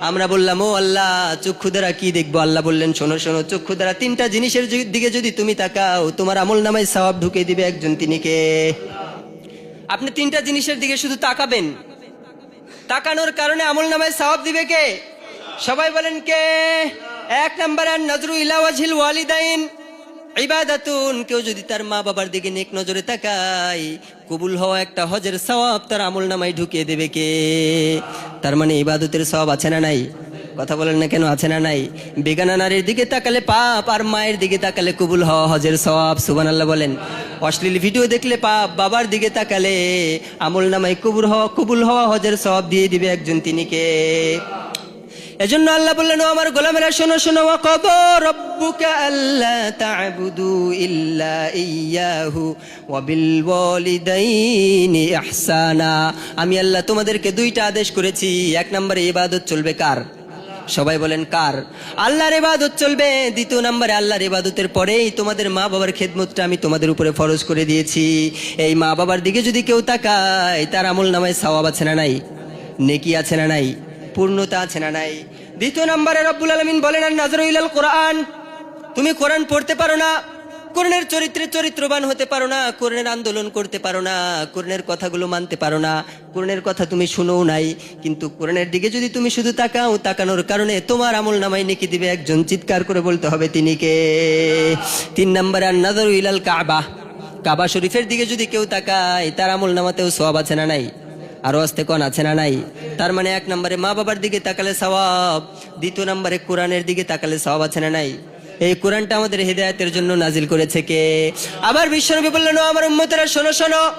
আমরা বললাম, ও আল্লাহ, চক্ষু দ্বারা কি দেখব? আল্লাহ বললেন, শোনো শোনো, চক্ষু দ্বারা তিনটা জিনিসের দিকে যদি তুমি তাকাও, তোমার আমল নামায় সবাব ঢুকে দিবে একজন তিনিকে। আপনি তিনটা জিনিসের দিকে শুধু তাকাবেন। তাকানোর কারণে আমল নামায় সবাব দিবে কে? সবাই বলেন কে? এক নম্বর আর নজরু ইলাওয়াজিল ওয়ালিদাইন। ইবাদাতুন, কেউ যদি তার মা বাবার দিকে নেক নজরে তাকায়, কবুল হওয়া একটা হজের সওয়াব তার আমল নামায় ঢুকিয়ে দেবে কে? তার মানে ইবাদতের সওয়াব আছে না নাই? কথা বলেন না কেন, আছে না নাই? বেগানা নারীর দিকে তাকালে পাপ আর মায়ের দিকে তাকালে কবুল হওয়া হজের সওয়াব সুবান আল্লাহ বলেন। অশ্লীল ভিডিও দেখলে পাপ, বাবার দিকে তাকালে আমল নামায় কবুল হওয়া কবুল হওয়া হজের সওয়াব দিয়ে দিবে একজন তিনিকে এজন্য আল্লাহ বললেন আমার গোলামেরা, শোনো শোনো কব ইল্লা ইয়াহু আমি আল্লাহ তোমাদেরকে দুইটা আদেশ করেছি। এক নম্বরে ইবাদত চলবে কার? সবাই বলেন কার? আল্লাহর ইবাদত চলবে। দ্বিতীয় নম্বরে আল্লাহর ইবাদতের পরেই তোমাদের মা বাবার খেদমতটা আমি তোমাদের উপরে ফরজ করে দিয়েছি। এই মা বাবার দিকে যদি কেউ তাকায়, তার আমল নামায় সওয়াব আছে না নাই? নেকি আছে না নাই? পূর্ণতা আছে না নাই? দ্বিতীয় নম্বরে রব্বুল আলমিন বলেন আর নাজরুল কোরআন। তুমি কোরআন পড়তে পারো না, কোরআনের চরিত্রে চরিত্রবান হতে পারো না, কোরআনের আন্দোলন করতে পারো না, কোরআনের কথাগুলো মানতে পারো না। কোরআনের কথা তুমি শুনোও নাই, কিন্তু কোরআনের দিকে যদি তুমি শুধু তাকাও, তাকানোর কারণে তোমার আমল নামাই নেকি দিবে একজন। চিৎকার করে বলতে হবে তিনি কে? তিন নম্বরে আর নাজরু ইলাল কাবা। কাবা শরীফের দিকে যদি কেউ তাকায়, তার আমল নামাতেও সব আছে না নাই? আরও আসতে কোন আছে না নাই? তার মানে এক নম্বরে মা বাবার দিকে তাকালে সবাব দ্বিতীয় নম্বরে কোরআনের দিকে তাকালে সবাব আছে না নাই? এই কোরআনটা আমাদের হৃদায়তের জন্য নাজিল করেছে কে? আবার বিশ্বনবী বললেন, "ও আমার উম্মতেরা, শোনো শোনো।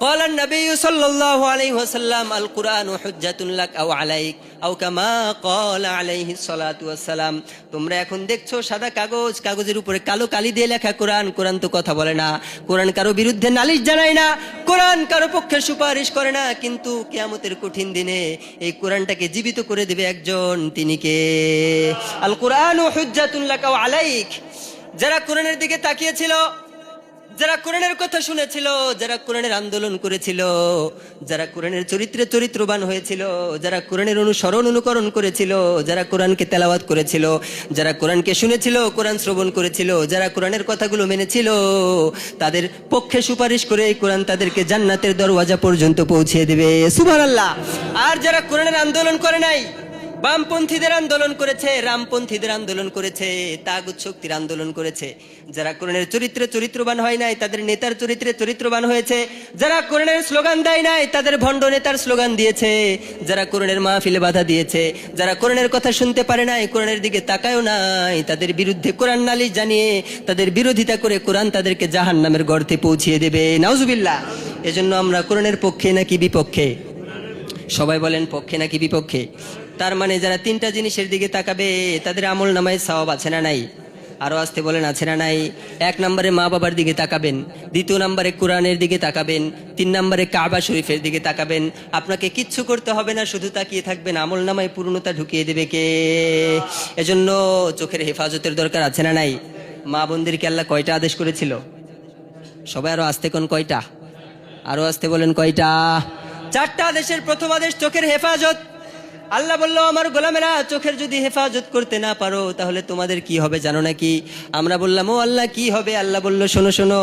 قال النبي صلى الله عليه وسلم القرآن حجة لك أو عليك أو كما قال عليه الصلاة والسلام তোমরা এখন দেখছো সাদা কাগজ কাগজের উপরে কালো কালি দিয়ে লেখা কোরআন কোরআন তো কথা বলে না কোরআন কারো বিরুদ্ধে নালিশ জানায় না কোরআন কারো পক্ষে সুপারিশ করে না কিন্তু কিয়ামতের কঠিন দিনে এই কোরআনটাকে জীবিত করে দেবে একজন তিনি কে আল কোরআন ও হুজ্জাতুল্লাহ আলাইক যারা কোরআনের দিকে তাকিয়েছিল যারা কোরআনের কথা শুনেছিল, যারা কোরআনের আন্দোলন করেছিল, যারা কোরআনের চরিত্রে চরিত্রবান হয়েছিল, যারা কোরআনের অনুসরণ অনুকরণ করেছিল, যারা কোরআনকে তেলাওয়াত করেছিল, যারা কোরআনকে শুনেছিল, কোরআন শ্রবণ করেছিল, যারা কোরআনের কথাগুলো মেনেছিল, তাদের পক্ষে সুপারিশ করে কোরআন তাদেরকে জান্নাতের দরওয়াজা পর্যন্ত পৌঁছে দেবে। সুবহানাল্লাহ। আর যারা কোরআনের আন্দোলন করে নাই বামপন্থীদের আন্দোলন করেছে, রামপন্থীদের আন্দোলন করেছে, তাগুত শক্তির আন্দোলন করেছে। যারা কোরআনের চরিত্রে চরিত্রবান হয় নাই, তাদের নেতার চরিত্রে চরিত্রবান হয়েছে। যারা কোরআনের স্লোগান দেয় নাই, তাদের ভণ্ড নেতার স্লোগান দিয়েছে। যারা কোরআনের মাহফিলে বাধা দিয়েছে, যারা কোরআনের কথা শুনতে পারে নাই, কোরআনের দিকে তাকায়ও নাই, তাদের বিরুদ্ধে কোরআন নালিশ জানিয়ে, তাদের বিরোধিতা করে কোরআন তাদেরকে জাহান নামের গর্তে পৌঁছিয়ে দেবে। নাউজুবিল্লাহ। এজন্য আমরা কোরআনের পক্ষে নাকি বিপক্ষে? সবাই বলেন পক্ষে নাকি বিপক্ষে? তার মানে যারা তিনটা জিনিসের দিকে তাকাবে, তাদের আমল নামায় সওয়াব আছে না নাই? আরও আসতে বলেন, আছে না নাই? এক নম্বরে মা বাবার দিকে তাকাবেন, দ্বিতীয় নম্বরে কোরআনের দিকে তাকাবেন, তিন নম্বরে কাবা শরীফের দিকে তাকাবেন। আপনাকে কিচ্ছু করতে হবে না, শুধু তাকিয়ে থাকবেন, আমল নামায় পূর্ণতা ঢুকিয়ে দেবে কে? এজন্য চোখের হেফাজতের দরকার আছে না নাই? মা বোনদেরকে আল্লাহ কয়টা আদেশ করেছিল? সবাই আরও আসতে কোন কয়টা? আরও আসতে বলেন কয়টা? চারটা আদেশের প্রথম আদেশ, চোখের হেফাজত। আল্লাহ বলল, আমার গোলামেরা, চোখের যদি হেফাজত করতে না পারো, তাহলে তোমাদের কি হবে জানো নাকি? আমরা বললাম, ও আল্লাহ, কি হবে? আল্লাহ বলল, শোনো শোনো,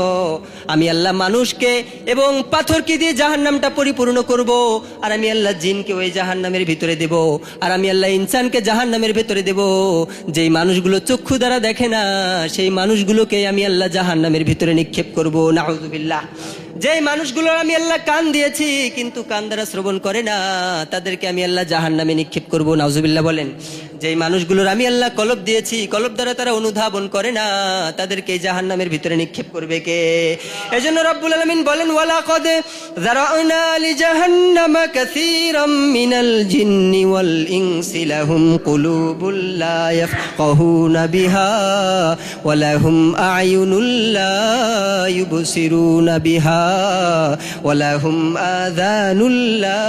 আমি আল্লাহ মানুষকে এবং পাথরকে দিয়ে জাহান নামটা পরিপূর্ণ করব, আর আমি আল্লাহ জিনকে ওই জাহান নামের ভিতরে দেব, আর আমি আল্লাহ ইনসানকে জাহান নামের ভিতরে দেব। যেই মানুষগুলো চক্ষু দ্বারা দেখে না, সেই মানুষগুলোকে আমি আল্লাহ জাহান নামের ভিতরে নিক্ষেপ করব। নাউজুবিল্লাহ যেই মানুষগুলো আমি আল্লাহ কান দিয়েছি, কিন্তু কান দ্বারা শ্রবণ করে না, তাদেরকে আমি আল্লাহ জাহান নামে নিক্ষেপ করব। নাউজুবিল্লাহ বলেন। যেই মানুষগুলোর আমি আল্লাহ কলব দিয়েছি, কলব দ্বারা তারা অনুধাবন করে না, তাদেরকে এই জাহান নামের ভিতরে নিক্ষেপ করবে কে? এজন্য রব্বুল আলমিন বলেন ওয়ালা কদ যারাউনা লি জাহান্নামা কাসীরাম মিনাল জিন্নি ওয়াল ইনসি লাহুম কুলুবুল লা ইয়াফকাহুনা বিহা ওয়া লাহুম আ'য়ুনুল লা ইউবসিরুনা বিহা ওয়া লাহুম আযানুল লা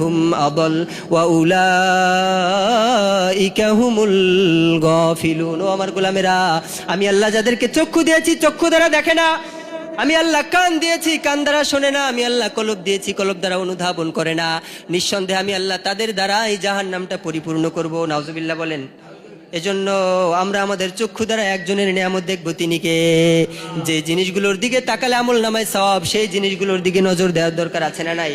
হুম আদাল ওয়া উলাইকা হুমুল গাফিলুন ও আমার গোলামেরা, আমি আল্লাহ যাদেরকে চক্ষু দিয়েছি, চক্ষু দ্বারা দেখে না। আমি আল্লাহ কান দিয়েছি, কান দ্বারা শোনে না। আমি আল্লাহ কলব দিয়েছি, কলব দ্বারা অনুধাবন করে না। নিঃসন্দেহে আমি আল্লাহ তাদের দ্বারা এই জাহান নামটা পরিপূর্ণ করব। নাউজুবিল্লাহ বলেন, এজন্য আমরা আমাদের চক্ষু দ্বারা একজনের নিয়ামত দেখব তিনিকে যে জিনিসগুলোর দিকে তাকালে আমল নামায় সব সেই জিনিসগুলোর দিকে নজর দেওয়ার দরকার আছে না নাই?